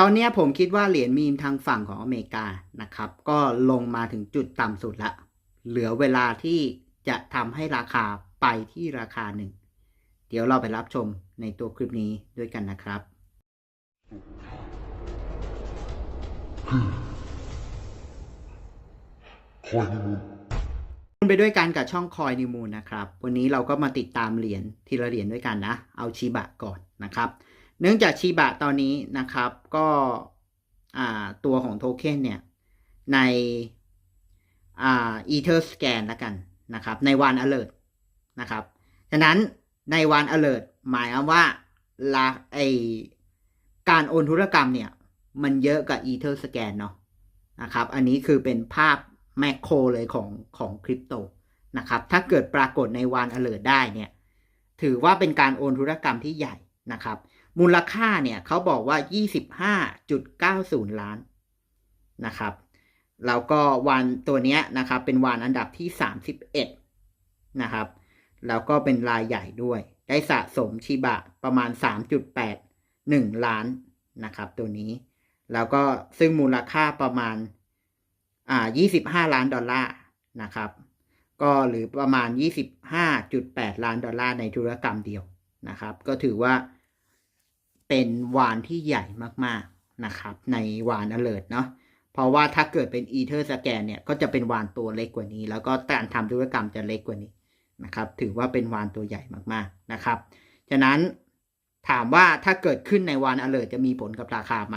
ตอนเนี้ยผมคิดว่าเหรียญมีมทางฝั่งของอเมริกานะครับ ก็ลงมาถึงจุดต่ำสุดละ เหลือเวลาที่จะทำให้ราคาไปที่ราคาหนึ่ง เดี๋ยวเราไปรับชมในตัวคลิปนี้ด้วยกันนะครับ คอยนิมูลไปด้วยกันกับช่องคอยนิมูลนะครับ วันนี้เราก็มาติดตามเหรียญทีละเหรียญด้วยกันนะ เอาชีบะก่อนนะครับ เนื่องจากชีบะตอนนี้นะครับก็ตัวของโทเค็นเนี่ยในอ่า Ether Scan แล้วกันนะครับในวัน alert นะครับฉะนั้นในวัน alert หมายความว่าละไอการโอนธุรกรรมเนี่ยมันเยอะกับ Ether Scan เนาะนะครับอันนี้คือเป็นภาพแมคโครเลยของของคริปโตนะครับถ้าเกิดปรากฏในวัน alert ได้เนี่ยถือว่าเป็นการโอนธุรกรรมที่ใหญ่นะครับ มูลค่าเนี่ยเขาบอกว่า 25.90 ล้านนะครับ แล้วก็วันตัวเนี้ยนะครับเป็นวันอันดับที่ 31 นะครับ แล้วก็เป็นรายใหญ่ด้วย ได้สะสมชิบะประมาณ 3.81 ล้านนะครับตัวนี้ แล้วก็ซึ่งมูลค่าประมาณอ่า25 ล้านดอลลาร์นะครับก็หรือประมาณ 25.8 ล้านดอลลาร์ในธุรกรรมเดียวนะครับ ก็ถือว่า เป็นวานที่ใหญ่มากๆนะครับ ในวาน alert เนาะเพราะว่าถ้าเกิดเป็น ether scan เนี่ยก็จะเป็นวานตัวเล็กกว่านี้ แล้วก็การทำธุรกรรมจะเล็กกว่านี้นะครับ ถือว่าเป็นวานตัวใหญ่มากๆนะครับฉะนั้นถามว่าถ้าเกิดขึ้นในวาน alert จะมีผลกับราคาไหม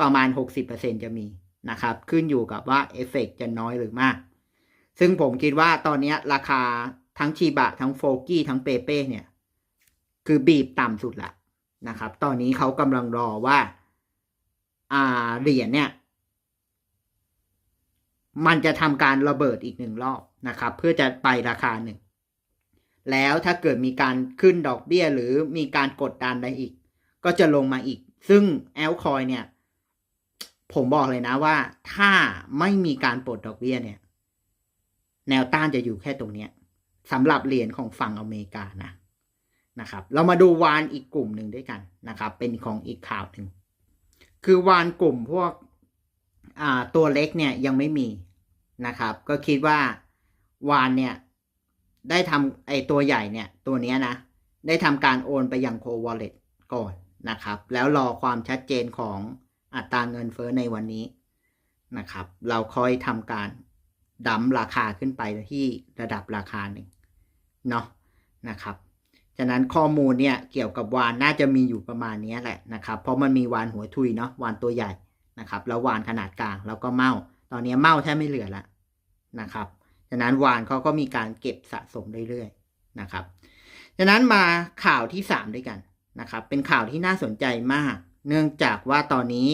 ประมาณ 60%จะมีนะครับ ขึ้นอยู่กับว่าเอฟเฟกจะน้อยหรือมาก ซึ่งผมคิดว่าตอนนี้ราคาทั้งชีบะ ทั้งโฟกี้ทั้งเปเป้เนี่ย คือบีบต่ำสุดละ นะครับ ตอนนี้เขากำลังรอว่าอ่าเหรียญเนี่ย มันจะทำการระเบิดอีกหนึ่งรอบนะครับ เพื่อจะไปราคาหนึ่ง แล้วถ้าเกิดมีการขึ้นดอกเบี้ยหรือมีการกดดันอะไรอีก ก็จะลงมาอีก ซึ่งแอลคอยเนี่ย ผมบอกเลยนะว่า ถ้าไม่มีการปลดดอกเบี้ยเนี่ย แนวต้านจะอยู่แค่ตรงเนี้ยสำหรับเหรียญของฝั่งอเมริกานะ นะครับ เรามาดูวานอีกกลุ่มหนึ่งด้วยกันนะครับ เป็นของอีกข่าวหนึ่งคือวานกลุ่มพวกอ่าตัวเล็กเนี่ยยังไม่มีนะครับ ก็คิดว่าวานเนี่ยได้ทำไอตัวใหญ่เนี่ยตัวนี้นะ ได้ทำการโอนไปยังโควอลเล็ตก่อนนะครับ แล้วรอความชัดเจนของอัตราเงินเฟ้อในวันนี้นะครับ เราค่อยทำการดั้มราคาขึ้นไปที่ระดับราคาหนึ่งเนาะนะครับ ฉะนั้นข้อมูลเนี่ยเกี่ยวกับวานน่าจะมีอยู่ประมาณนี้แหละนะครับ เพราะมันมีวานหัวทุยเนาะวานตัวใหญ่นะครับ แล้ววานขนาดกลางแล้วก็เมาตอนนี้เมาแทบไม่เหลือละนะครับฉะนั้นวานเขาก็มีการเก็บสะสมเรื่อยๆนะครับฉะนั้นมาข่าวที่สามด้วยกันนะครับ เป็นข่าวที่น่าสนใจมาก เนื่องจากว่าตอนนี้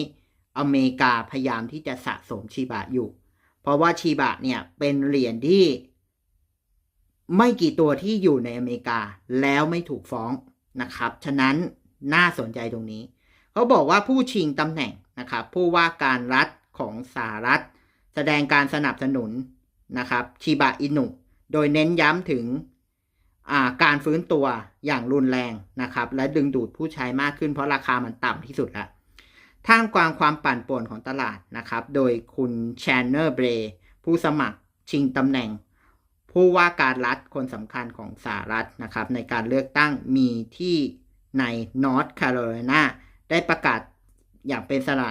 อเมริกาพยายามที่จะสะสมชีบะอยู่ เพราะว่าชีบะเนี่ยเป็นเหรียญที่ ไม่กี่ตัวที่อยู่ในอเมริกาแล้วไม่ถูกฟ้องนะครับ ฉะนั้นน่าสนใจตรงนี้ เขาบอกว่าผู้ชิงตำแหน่งนะครับผู้ว่าการรัฐของสหรัฐ แสดงการสนับสนุนนะครับชิบะอินุ โดยเน้นย้ำถึงการฟื้นตัวอย่างรุนแรงนะครับ และดึงดูดผู้ใช้มากขึ้นเพราะราคามันต่ำที่สุดล้วท่ามกลางความปั่นป่วนของตลาดนะครับ โดยคุณแชนเนอร์เบรผู้สมัครชิงตำแหน่ง ผู้ว่าการรัฐคนสำคัญของสหรัฐนะครับในการเลือกตั้งมีที่ในนอร์ทแคโรไลนาได้ประกาศอย่างเป็นสละ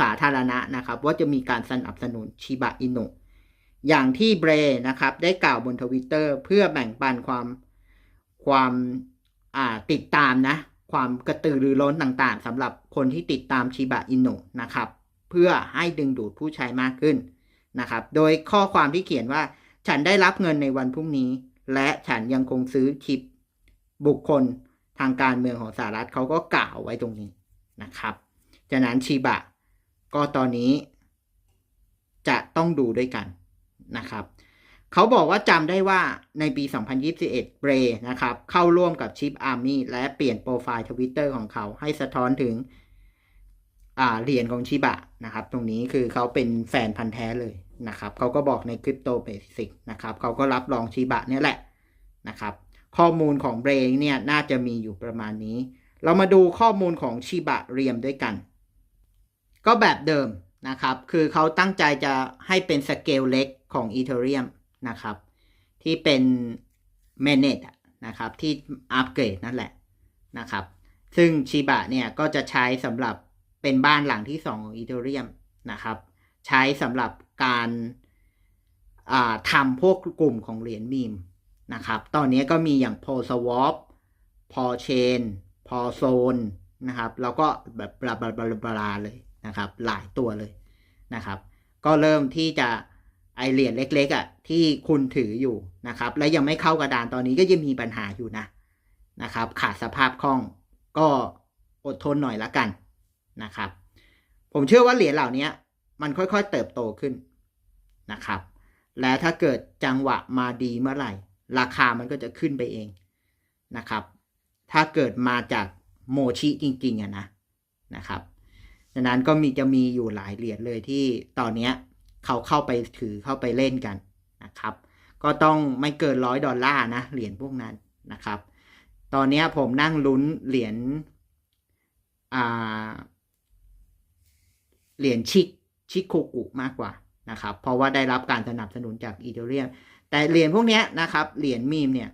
สาธารณะนะครับ ว่าจะมีการสนับสนุนชิบะอินุอย่างที่เบรนะครับได้กล่าวบนทวิตเตอร์เพื่อแบ่งปันความความติดตามนะ ความกระตือรือร้นต่างๆสำหรับคนที่ติดตามชิบะอินุนะครับ เพื่อให้ดึงดูดผู้ใช้มากขึ้นนะครับ โดยข้อความที่เขียนว่า ฉันได้รับเงินในวันพรุ่งนี้ และฉันยังคงซื้อชิปบุคคลทางการเมืองของสหรัฐเขาก็กล่าวไว้ตรงนี้นะครับจากนั้นชิบะ ก็ตอนนี้ จะต้องดูด้วยกันนะครับเขาบอกว่าจำได้ว่าในปี 2021 เบรนะครับ เข้าร่วมกับชิปอาร์มี่และเปลี่ยนโปรไฟล์ทวิตเตอร์ของเขาให้สะท้อนถึง อ่าเหรียญของชิบะนะครับ ตรงนี้คือเขาเป็นแฟนพันธ์แท้เลยนะครับเขาก็บอกในคริปโตเบสิกนะครับเขาก็รับรองชิบะเนี่ยแหละนะครับ ข้อมูลของเบรเนี่ยน่าจะมีอยู่ประมาณนี้ เรามาดูข้อมูลของชิบะเรียมด้วยกัน ก็แบบเดิมนะครับ คือเขาตั้งใจจะให้เป็นสเกลเล็กของอีเทเรียมนะครับ ที่เป็นเมเนตนะครับที่อัปเกรดนั่นแหละนะครับ ซึ่งชิบะเนี่ยก็จะใช้สำหรับ เป็นบ้านหลังที่สองของอีเทเรียมนะครับ ใช้สำหรับการทำพวกกลุ่มของเหรียญมีมนะครับ ตอนนี้ก็มีอย่าง p o s w a p พอเชนพอโซนนะครับ แล้วก็แบบบลาบลาบลาบลาเลยนะครับ หลายตัวเลยนะครับ ก็เริ่มที่จะไอเหรียญเล็กๆอะ่ะที่คุณถืออยู่นะครับ และยังไม่เข้ากระดานตอนนี้ก็ยังมีปัญหาอยู่นะนะครับ ขาดสภาพคล่องก็อดทนหน่อยละกัน นะครับ ผมเชื่อว่าเหรียญเหล่านี้มันค่อยๆ เติบโตขึ้นนะครับ และถ้าเกิดจังหวะมาดีเมื่อไหร่ ราคามันก็จะขึ้นไปเองนะครับ ถ้าเกิดมาจากโมชิจริงๆอะนะนะครับดังนั้นก็มีจะมีอยู่หลายเหรียญเลยที่ตอนนี้เขาเข้าไปถือเข้าไปเล่นกันนะครับ ก็ต้องไม่เกินร้อยดอลลาร์นะเหรียญพวกนั้นนะครับ ตอนนี้ผมนั่งลุ้นเหรียญอ่า เหรียญชิกชิโคกุมากกว่านะครับ เพราะว่าได้รับการสนับสนุนจากอีเทเรียม แต่เหรียญพวกนี้นะครับ เหรียญมีมเนี่ย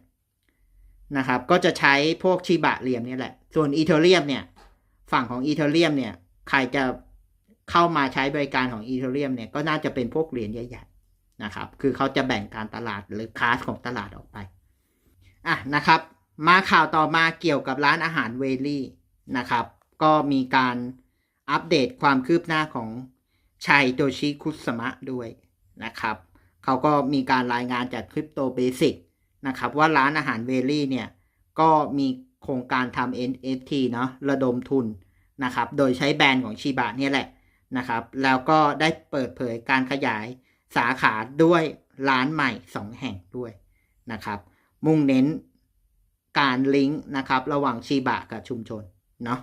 นะครับ ก็จะใช้พวกชิบะเหรียญนี่แหละ ส่วนอีเทเรียมเนี่ย ฝั่งของอีเทเรียมเนี่ย ใครจะเข้ามาใช้บริการของอีเทเรียมเนี่ย ก็น่าจะเป็นพวกเหรียญใหญ่ๆนะครับ คือเขาจะแบ่งการตลาดหรือคลาสของตลาดออกไป อะนะครับ มาข่าวต่อมาเกี่ยวกับร้านอาหารเวลี่นะครับ ก็มีการ อัปเดตความคืบหน้าของชัยโตชิคุสมะด้วยนะครับ เขาก็มีการรายงานจากคริปโตเบสิกนะครับ ว่าร้านอาหารเวลี่เนี่ย ก็มีโครงการทำ NFT เนาะระดมทุนนะครับ โดยใช้แบรนด์ของชิบะเนี่ยแหละนะครับ แล้วก็ได้เปิดเผยการขยายสาขาด้วยร้านใหม่ 2 แห่งด้วยนะครับ มุ่งเน้นการลิงก์นะครับ ระหว่างชิบะกับชุมชนเนาะ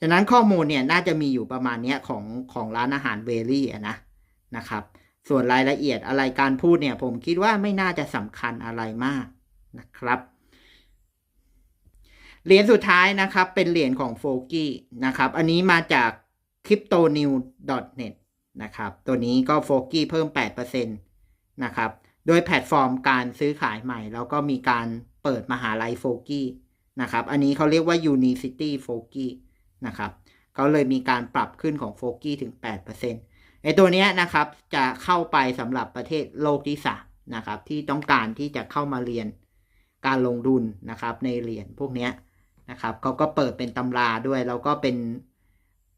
ฉะนั้นข้อมูลเนี่ยน่าจะมีอยู่ประมาณนี้ของของร้านอาหารเวลี่นะนะครับ ส่วนรายละเอียดอะไรการพูดเนี่ยผมคิดว่าไม่น่าจะสำคัญอะไรมากนะครับเหรียญสุดท้ายนะครับเป็นเหรียญของโฟกี้นะครับ อันนี้มาจาก cryptonew.net นะครับ ตัวนี้ก็โฟกี้เพิ่ม 8%นะครับ โดยแพลตฟอร์มการซื้อขายใหม่ แล้วก็มีการเปิดมหาลัยโฟกี้นะครับ อันนี้เขาเรียกว่า Unicity f o k i นะครับเขาเลยมีการปรับขึ้นของโฟกี้ถึง 8%ไอตัวนี้นะครับจะเข้าไปสำหรับประเทศโลกที่3นะครับที่ต้องการที่จะเข้ามาเรียนการลงดุนนะครับในเหรียญพวกนี้นะครับเขาก็เปิดเป็นตำราด้วยแล้วก็เป็น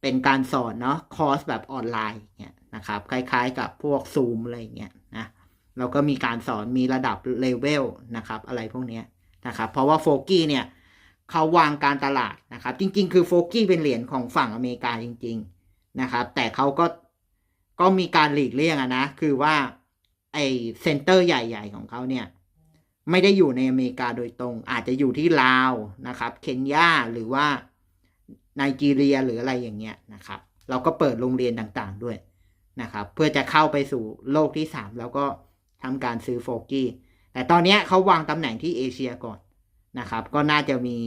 เป็นการสอนเนาะคอร์สแบบออนไลน์เนี่ยนะครับคล้ายๆกับพวกซูมอะไรเงี้ยนะเราก็มีการสอนมีระดับเลเวลนะครับอะไรพวกนี้นะครับเพราะว่าโฟกี้เนี่ย เขาวางการตลาดนะครับ จริง ๆ คือโฟกี้เป็นเหรียญของฝั่งอเมริกาจริง ๆนะครับ แต่เขาก็ก็มีการหลีกเลี่ยงอะนะ คือว่าไอเซ็นเตอร์ใหญ่ ๆ ของเขาเนี่ย ไม่ได้อยู่ในอเมริกาโดยตรง อาจจะอยู่ที่ลาวนะครับ เคนยาหรือว่าไนจีเรียหรืออะไรอย่างเงี้ยนะครับ เราก็เปิดโรงเรียนต่างๆด้วยนะครับ เพื่อจะเข้าไปสู่โลกที่สามแล้วก็ทำการซื้อโฟกี้แต่ตอนนี้เขาวางตำแหน่งที่เอเชียก่อน นะครับ ก็น่าจะมี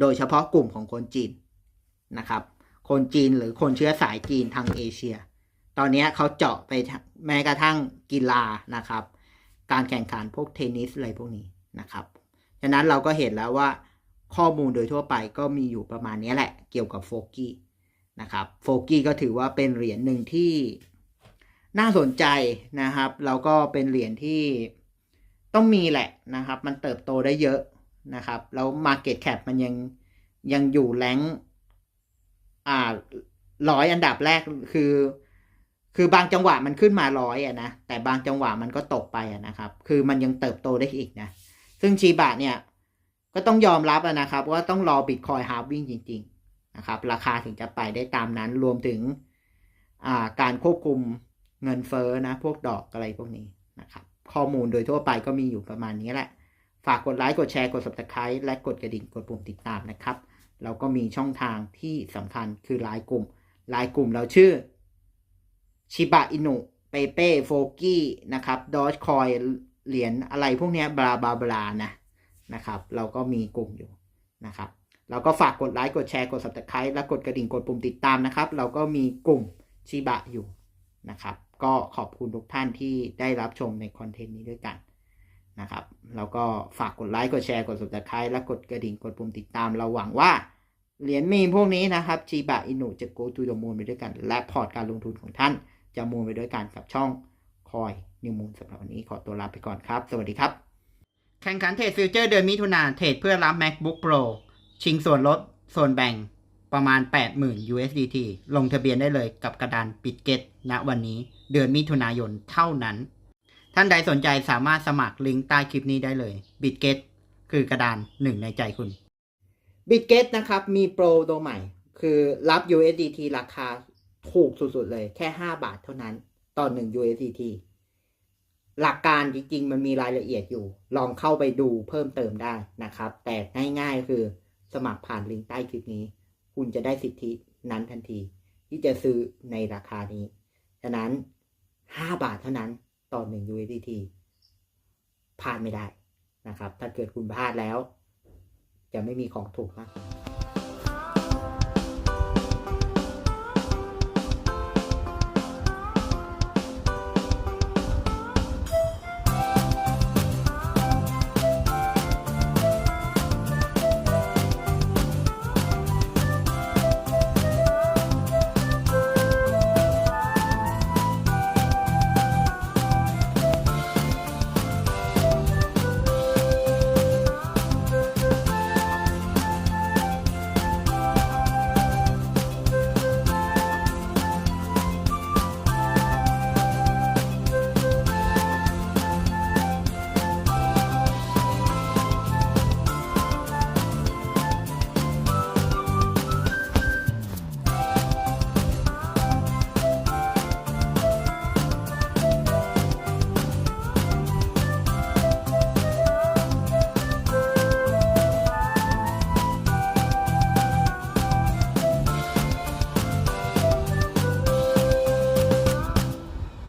โดยเฉพาะกลุ่มของคนจีนนะครับ คนจีนหรือคนเชื้อสายจีนทางเอเชีย ตอนนี้เขาเจาะไปแม้กระทั่งกีฬานะครับ การแข่งขันพวกเทนนิสอะไรพวกนี้นะครับฉะนั้นเราก็เห็นแล้วว่าข้อมูลโดยทั่วไปก็มีอยู่ประมาณนี้แหละ เกี่ยวกับโฟกี้นะครับโฟกี้ก็ถือว่าเป็นเหรียญหนึ่งที่น่าสนใจนะครับ แล้วก็เป็นเหรียญที่ ต้องมีแหละนะครับ มันเติบโตได้เยอะนะครับ แล้ว Market Cap มันยังยังอยู่แรงอ่าร้อยอันดับแรกคือ คือบางจังหวะมันขึ้นมาร้อยอะนะแต่บางจังหวะมันก็ตกไปอะนะครับ คือมันยังเติบโตได้อีกนะ ซึ่งชีบะเนี่ยก็ต้องยอมรับนะครับ ว่าต้องรอบิตคอยฮาร์วิ่งจริง ๆนะครับ ราคาถึงจะไปได้ตามนั้นรวมถึงอ่าการควบคุมเงินเฟ้อนะ พวกดอกอะไรพวกนี้นะครับ ข้อมูลโดยทั่วไปก็มีอยู่ประมาณนี้แหละ ฝากกดไลค์กดแชร์กด subscribe และกดกระดิ่งกดปุ่มติดตามนะครับเราก็มีช่องทางที่สำคัญคือไลน์กลุ่มไลน์กลุ่มเราชื่อชิบะอินุเปเป้โฟกี้นะครับดอชคอยเหรียญอะไรพวกนี้บลาบลาบลานะนะครับ เราก็มีกลุ่มอยู่นะครับแล้วก็ฝากกดไลค์กดแชร์กด subscribe และกดกระดิ่งกดปุ่มติดตามนะครับ เราก็มีกลุ่มชิบะอยู่นะครับ ก็ขอบคุณทุกท่านที่ได้รับชมในคอนเทนต์นี้ด้วยกันนะครับ แล้วก็ฝากกดไลค์ กดแชร์ กด subscribe และกดกระดิ่ง กดปุ่มติดตาม เราหวังว่าเหรียญมีพวกนี้นะครับชิบะอินุจะ go to the moon ไปด้วยกัน และพอร์ตการลงทุนของท่าน จะมูนไปด้วยกันกับช่องคอยนิวมูลสำหรับวันนี้ขอตัวลาไปก่อนครับ สวัสดีครับ แข่งขันเทรดฟิวเจอร์เดือนมิถุนาเทรดเพื่อรับ MacBook Pro ชิงส่วนลดส่วนแบ่ง ประมาณ 80,000 USDT ลงทะเบียนได้เลยกับกระดานปิดเกตณวันนี้เดือนมิถุนายนเท่านั้น ท่านใดสนใจสามารถสมัครลิงก์ใต้คลิปนี้ได้เลยบิ t เกตคือกระดานหนึ่งในใจคุณบิ t เกตนะครับ มีโปรตัวใหม่ คือรับ USDT ราคาถูกสุดๆเลยแค่ 5 บาทเท่านั้นต่อ1 USDT หลักการจริงๆ มันมีรายละเอียดอยู่ ลองเข้าไปดูเพิ่มเติมได้นะครับ แต่ง่ายๆคือสมัครผ่านลิงก์ใต้คลิปนี้ คุณจะได้สิทธินั้นทันที ที่จะซื้อในราคานี้ ฉะนั้น 5 บาทเท่านั้นต่อ 1 USDT พลาดไม่ได้นะครับ ถ้าเกิดคุณพลาดแล้ว จะไม่มีของถูกนะ